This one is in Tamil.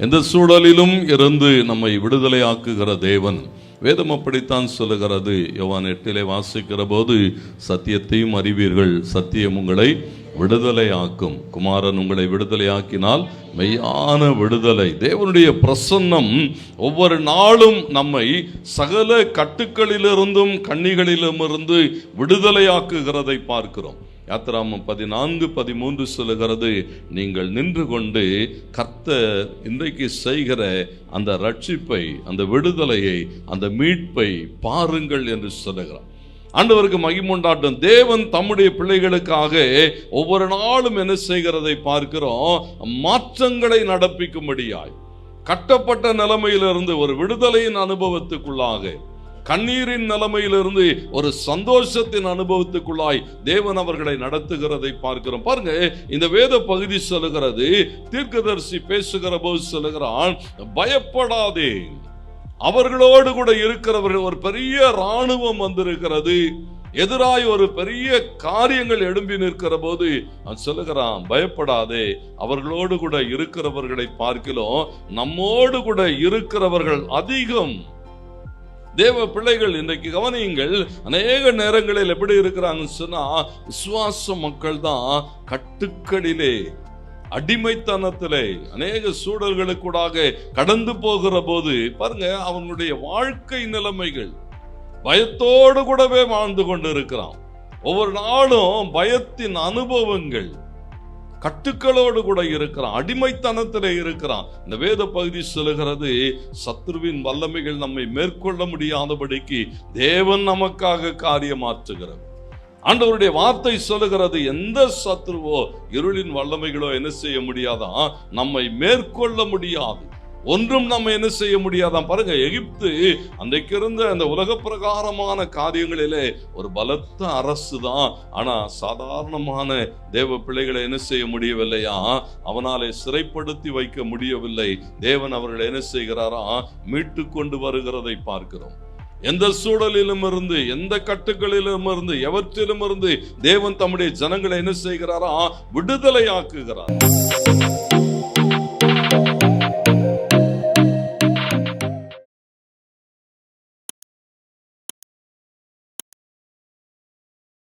எந்த சூழலிலும் இருந்து நம்மை விடுதலையாக்குகிற தேவன் வேதம் அப்படித்தான் சொல்லுகிறது. யோவான் எட்டிலே வாசிக்கிற போது சத்தியத்தையும் அறிவீர்கள் சத்தியம் உங்களை விடுதலையாக்கும். குமாரன் உங்களை விடுதலையாக்கினால் மெய்யான விடுதலை. தேவனுடைய பிரசன்னம் ஒவ்வொரு நாளும் நம்மை சகல கட்டுக்களிலிருந்தும் கண்ணிகளிலுமிருந்து விடுதலையாக்குகிறதை பார்க்கிறோம். யாத்திராமம் பதினான்கு பதிமூன்று சொல்லுகிறது நீங்கள் நின்று கொண்டு கத்த இன்றைக்கு செய்கிற அந்த ரட்சிப்பை அந்த விடுதலையை அந்த மீட்பை பாருங்கள் என்று சொல்லுகிறார். ஆண்டவருக்கு மகிமுண்டாட்டம் தேவன் தம்முடைய பிள்ளைகளுக்காக ஒவ்வொரு நாளும் என்ன செய்கிறதை பார்க்கிறோம். மாற்றங்களை நடப்பிக்கும்படியாய். கட்டப்பட்ட நிலைமையிலிருந்து ஒரு விடுதலையின் அனுபவத்துக்குள்ளாக கண்ணீரின் நிலைமையிலிருந்து ஒரு சந்தோஷத்தின் அனுபவத்துக்குள்ளாய் தேவன் அவர்களை நடத்துகிறதை பார்க்கிறோம். பாருங்க இந்த வேத பகுதி சொல்லுகிறது தீர்க்கதரிசி பேசுகிற போது சொல்லுகிறான் பயப்படாதே. அவர்களோடு கூட இருக்கிறவர்கள் ஒரு பெரிய ராணுவம் வந்திருக்கிறது. எதிராய் ஒரு பெரிய காரியங்கள் எழும்பி நிற்கிற போது நான் சொல்லுகிறான் பயப்படாதே அவர்களோடு கூட இருக்கிறவர்களை பார்க்கலாம் நம்மோடு கூட இருக்கிறவர்கள் அதிகம். தேவ பிள்ளைகள் இன்றைக்கு கவனியுங்கள் அநேக நேரங்களில் எப்படி இருக்கிறாங்கன்னு சொன்னா விசுவாச மக்கள் தான் கட்டுக்களிலே அடிமைத்தனத்திலே அநேக சூழல்களுக்கூடாக கடந்து போகிற போது பாருங்க அவனுடைய வாழ்க்கை நிலைமைகள். பயத்தோடு கூடவே வாழ்ந்து கொண்டு இருக்கிறான் ஒவ்வொரு நாளும் பயத்தின் அனுபவங்கள் கட்டுக்களோடு கூட இருக்கிறான் அடிமைத்தனத்தில் இருக்கிறான். இந்த வேத பகுதி சொல்லுகிறது சத்ருவின் வல்லமைகள் நம்மை மேற்கொள்ள முடியாதபடிக்கு தேவன் நமக்காக காரியமாற்றுகிறது ஆண்டவருடைய வார்த்தை சொல்லுகிறது எந்த சத்ருவோ இருளின் வல்லமைகளோ என்ன செய்ய முடியாதான் நம்மை மேற்கொள்ள முடியாது. ஒன்றும் நம்ம என்ன செய்ய முடியாதான் பாருங்க எகிப்து அன்றைக்கு இருந்த அந்த உலக பிரகாரமான காரியங்களிலே ஒரு பலத்த அரசு தான் ஆனா சாதாரணமான தேவ பிள்ளைகளை என்ன செய்ய முடியவில்லையா? அவனாலே சிறைப்படுத்தி வைக்க முடியவில்லை. தேவன் அவர்களை என்ன செய்கிறாரா? மீட்டு கொண்டு வருகிறதை பார்க்கிறோம். எந்த சூழலிலும் இருந்து எந்த கட்டுகளிலும் இருந்து எவற்றிலும் இருந்து தேவன் தம்முடைய ஜனங்களை என்ன செய்கிறாரா? விடுதலை ஆக்குகிறார்